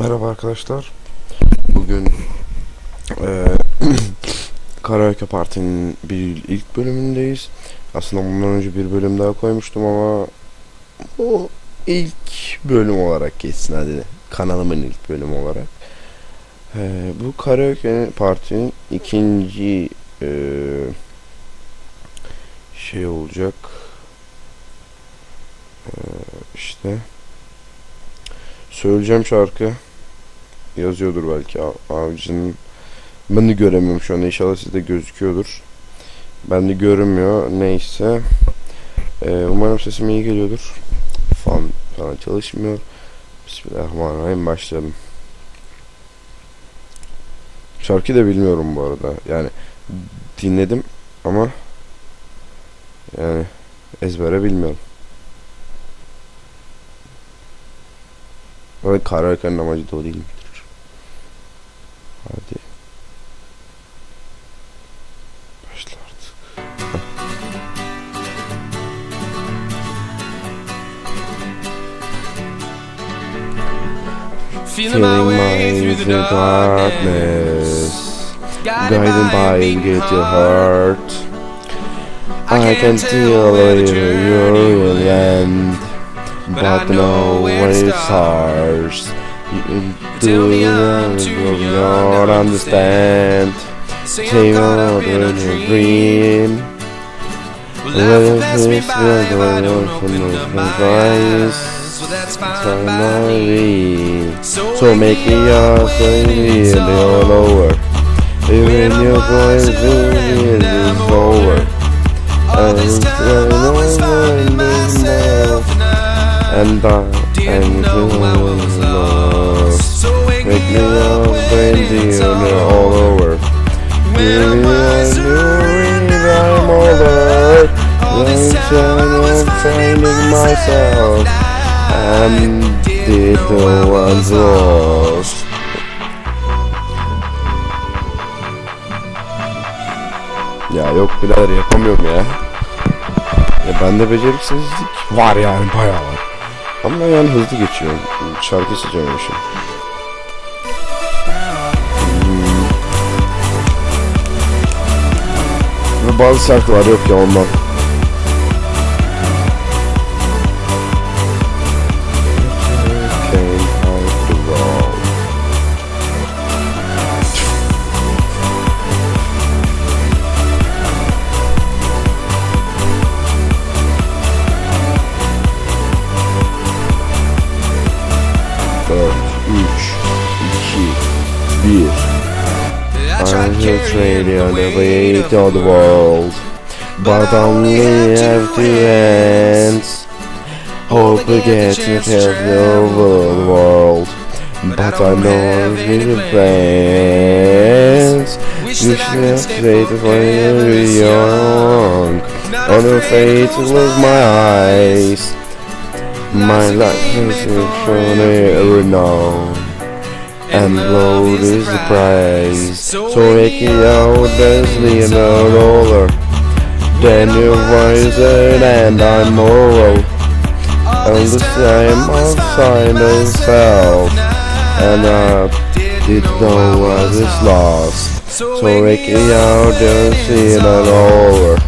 Merhaba arkadaşlar. Bugün eee Karaoke Parti'nin bir ilk bölümündeyiz. Aslında bundan önce bir bölüm daha koymuştum ama bu ilk bölüm olarak geçsin hadi. Kanalımın ilk bölümü olarak. Eee, bu Karaoke Parti'nin ikinci eee, şey olacak. Eee işte söyleyeceğim şarkı yazıyordur belki. Av- avcının ben de göremiyorum şu anda inşallah sizde gözüküyordur. Ben de görünmüyor. Neyse. Ee, umarım sesim iyi geliyordur. Fan falan çalışmıyor. Bismillahirrahmanirrahim. Başlayalım. Şarkıyı da bilmiyorum bu arada. Yani dinledim ama yani ezbere bilmiyorum. Ama karaoke'nin amacı da o değil. midir? Feeling my way through the darkness, guided by beat get your heart. I can feel where it the in your will end, but know no where it starts. You do you not understand. Say Say I'm caught what in a dream. Life will pass me Well, by if I don't well, open well, up my eyes. That's fine Time by me. So, So make me yours baby and all over. Even your voice is over. All this And time I was I finding know myself and I And I didn't know I was lost. And the ones lost. Ya yok birader yapamıyorum ya. Ya bende beceriksizlik var yani bayağı var. Ama yani hızlı geçiyor. Şarkı seçememişim. Hmm. Ve bazı şarkılar yok ya ondan. I tried I'm just carrying ready the weight of of the world. But only have two hands. Hope we get to tell the whole world. But I know with friends. You should stay when you're young. Not On the afraid fate to close my eyes. My life is made a for funny renown. And love is the prize. So it out as Leonard over. Then you're wiser and I'm moral. And the same outside myself. And I did know I was lost. So it out as Leonard over.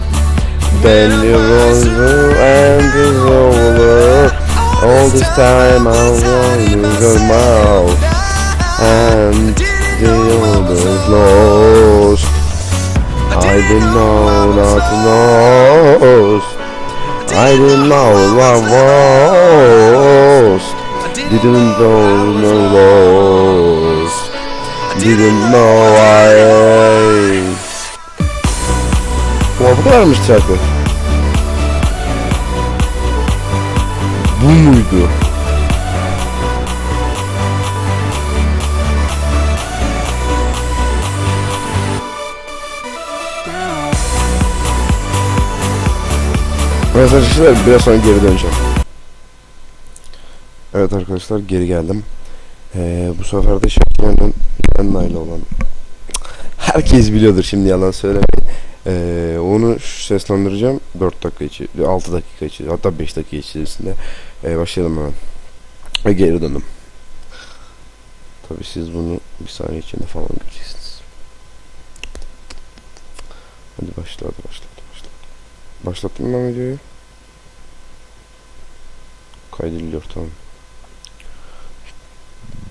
Then you're wiser and it's over. All this time I want you your mouth. And the others lost. I didn't know not lost. I didn't know I lost. Didn't know no lost. Didn't know I. Bu kadarmış şarkı. Bu muydu? Evet arkadaşlar biraz sonra geri döneceğim. Evet arkadaşlar geri geldim. Ee, bu sefer de Şakir'den Yanayla olan herkes biliyordur şimdi yalan söylemeyin. Ee, onu seslendireceğim 4 dakika içi, 6 dakika içi, hatta 5 dakika içerisinde. Ee, başlayalım hemen. Ve geri döndüm. Tabi siz bunu bir saniye içinde falan göreceksiniz. Hadi başla hadi başla. Başlattım ben videoyu. Kaydediliyor tamam.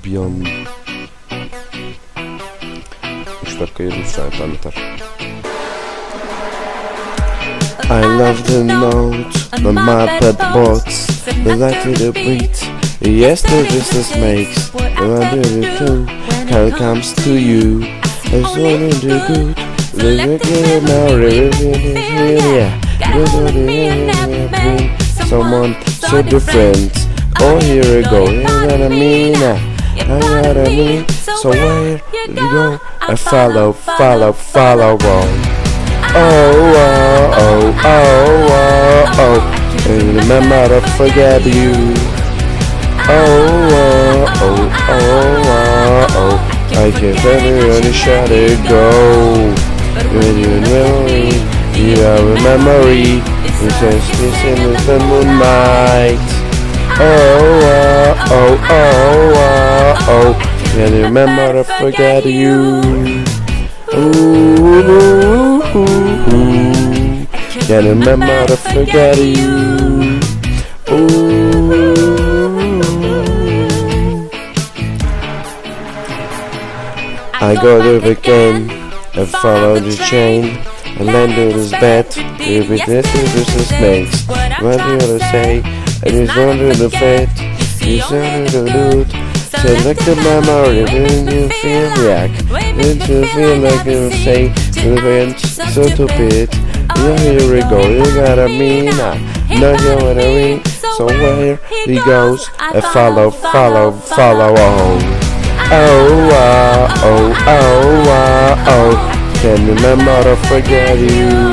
Bir an 3 dakika 23 saniye yeter. I love the note, the moped boats, the light to the beat. Yes, the business makes, the do too. How comes to you, it's only the good. The now, really, yeah. Someone so different. Oh, here we go, you know I mean? I know I mean. So where you go? I follow, follow, follow on. Oh, oh, oh, oh, oh, oh. And remember to forget you. Oh, oh, oh, oh, oh, oh. I can't really shut it go. When you memory, you have a memory. It's just this in the moonlight. Oh, oh, uh, oh, oh, oh, oh. Can you remember to forget you? Ooh, ooh, ooh, ooh. Can't remember to forget you. Ooh. I go to the game and follow the chain and land to this bed. If it is this is snakes, what do you say? And it's under the fate. You under the loot. Select the memory when you feel yak. When you feel like you say event so stupid. Yeah, here we go. You got a mina. Now you wanna read. So where he goes, I follow, follow, follow on. Oh, uh, oh, oh, uh, oh. Can remember to forget you.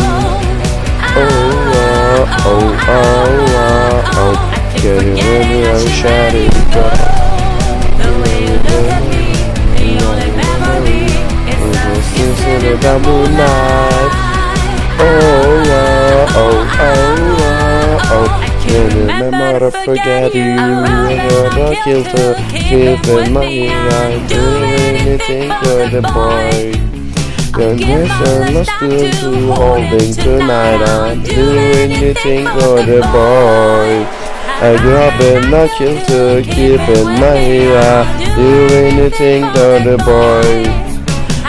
Oh, uh, oh, oh, uh, oh. Can you remember shut it down? in the moonlight. Oh, oh, oh, oh, oh. Can you remember to forget you? You're killed to keep in my eye. Do anything for the boy. Your mission must do to holding tonight. I do anything for the boy. I grew up in the kill to keep in my ear. Do anything for the boy.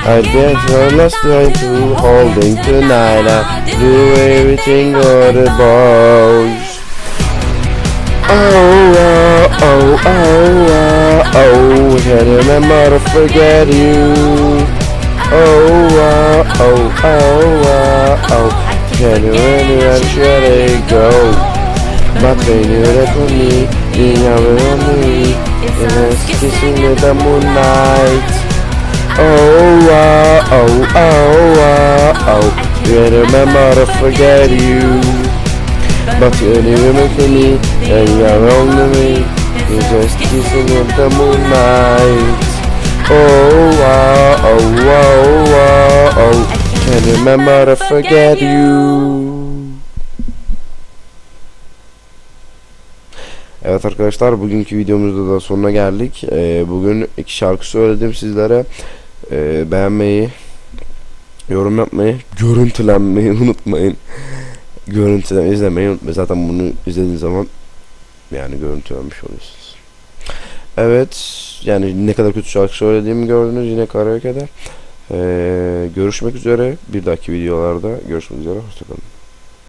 I dance for lost trying to holding tonight. I do everything for the boys. Oh, oh, oh, oh, oh, oh, can't remember to forget you. Oh, oh, oh, oh, oh, oh, can't remember to let go. But when you look at me, you it on me, and it's kissing in the moonlight. Oh, uh, oh, oh, uh, oh, can't remember to forget you. But you remember me, and you're to me. You're just kissing in the moonlight. Oh, uh, oh, oh, uh, oh, can't remember to forget you. Evet arkadaşlar bugünkü videomuzda da sonuna geldik. Ee, bugün iki şarkı söyledim sizlere. Ee, beğenmeyi, yorum yapmayı, görüntülenmeyi unutmayın. Görüntülen izlemeyi unutmayın. Zaten bunu izlediğiniz zaman yani görüntülenmiş oluyorsunuz. Evet yani ne kadar kötü şarkı söylediğimi gördünüz yine karaoke'de. Ee, görüşmek üzere bir dahaki videolarda görüşmek üzere hoşçakalın.